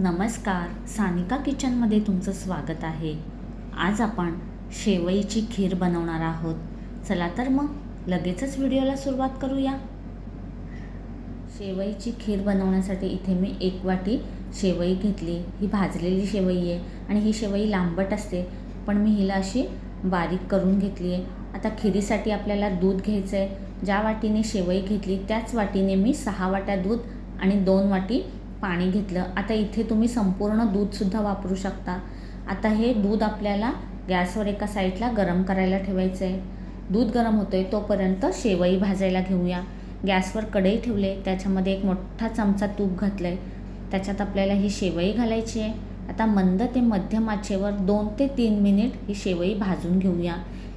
नमस्कार. सानिका किचनमध्ये तुमचं स्वागत आहे. आज आपण शेवईची खीर बनवणार आहोत. चला तर मग लगेचच व्हिडिओला सुरुवात करूया. शेवईची खीर बनवण्यासाठी इथे मी एक वाटी शेवई घेतली. ही भाजलेली शेवई आहे आणि ही शेवई लांबट असते पण मी हिला अशी बारीक करून घेतली आहे. आता खिरीसाठी आपल्याला दूध घ्यायचं आहे ज्या वाटीने शेवई घेतली त्याच वाटीने मी सहा वाट्या दूध आणि दोन वाटी पाणी घेतलं. आता इथे तुम्ही संपूर्ण दूधसुद्धा वापरू शकता. आता हे दूध आपल्याला गॅसवर एका साईडला गरम करायला ठेवायचं आहे दूध गरम होतं आहे तोपर्यंत शेवई भाजायला घेऊया. गॅसवर कढई ठेवले त्याच्यामध्ये एक मोठा चमचा तूप घातलं आहे त्याच्यात आपल्याला ही शेवई घालायची आहे. आता मंद ते मध्यम आचेवर दोन ते तीन मिनिट ही शेवई भाजून घेऊया.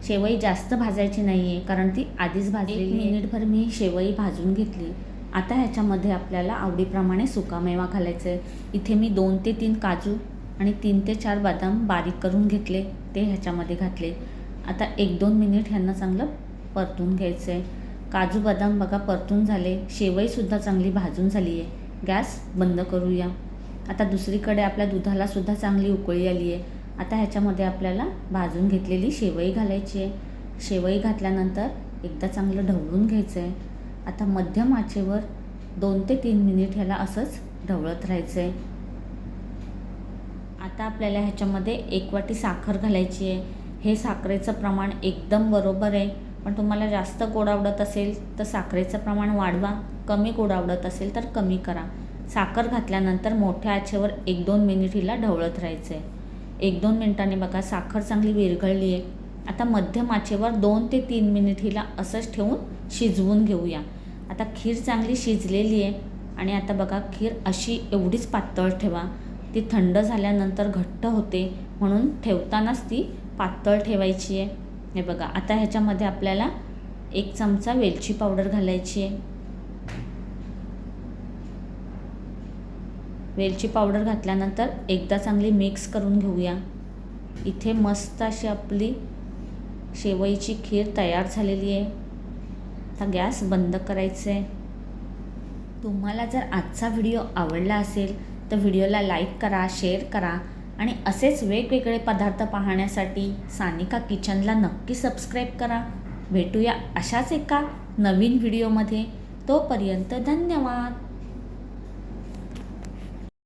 शेवई जास्त भाजायची नाही आहे कारण ती आधीच भाजलेली मिनिटभर मी शेवई भाजून घेतली. आता ह्याच्यामध्ये आपल्याला आवडीप्रमाणे सुकामेवा घालायचा आहे इथे मी दोन ते तीन काजू आणि तीन ते चार बदाम बारीक करून घेतले ते ह्याच्यामध्ये घातले. आता एक दोन मिनिट ह्यांना चांगलं परतून घ्यायचं आहे काजू बदाम बघा परतून झाले. शेवईसुद्धा चांगली भाजून झाली आहे गॅस बंद करूया. आता दुसरीकडे आपल्या दुधालासुद्धा चांगली उकळी आली आहे आता ह्याच्यामध्ये आपल्याला भाजून घेतलेली शेवई घालायची आहे शेवई घातल्यानंतर एकदा चांगलं ढवळून घ्यायचं आहे आता मध्यम आचेवर दोन ते तीन मिनिट ह्याला असंच ढवळत राहायचं आहे आता आपल्याला ह्याच्यामध्ये एक वाटी साखर घालायची आहे. हे साखरेचं प्रमाण एकदम बरोबर आहे. पण तुम्हाला जास्त गोड आवडत असेल तर साखरेचं प्रमाण वाढवा. कमी गोड आवडत असेल तर कमी करा. साखर घातल्यानंतर मोठ्या आचेवर एक दोन मिनिट हिला ढवळत राहायचं आहे एक दोन मिनिटांनी बघा साखर चांगली विरघळली आहे आता मध्यम आचेवर दोन ते तीन मिनिट हिला असंच ठेवून शिजवून घेऊया. आता खीर चांगली शिजलेली आहे आणि आता बघा खीर अशी एवढीच पातळ ठेवा. ती थंड झाल्यानंतर घट्ट होते म्हणून ठेवतानाच ती पातळ ठेवायची आहे. हे बघा आता ह्याच्यामध्ये आपल्याला एक चमचा वेलची पावडर घालायची आहे. वेलची पावडर घातल्यानंतर एकदा चांगली मिक्स करून घेऊया. इथे मस्त अशी आपली शेवईची खीर तयार झालेली आहे. आता गॅस बंद करायचं आहे तुम्हाला जर आजचा व्हिडिओ आवडला असेल तर व्हिडिओला लाईक करा शेअर करा आणि असेच वेगवेगळे पदार्थ पाहण्यासाठी सानिका किचनला नक्की सबस्क्राईब करा. भेटूया अशाच एका नवीन व्हिडिओमध्ये. तोपर्यंत धन्यवाद.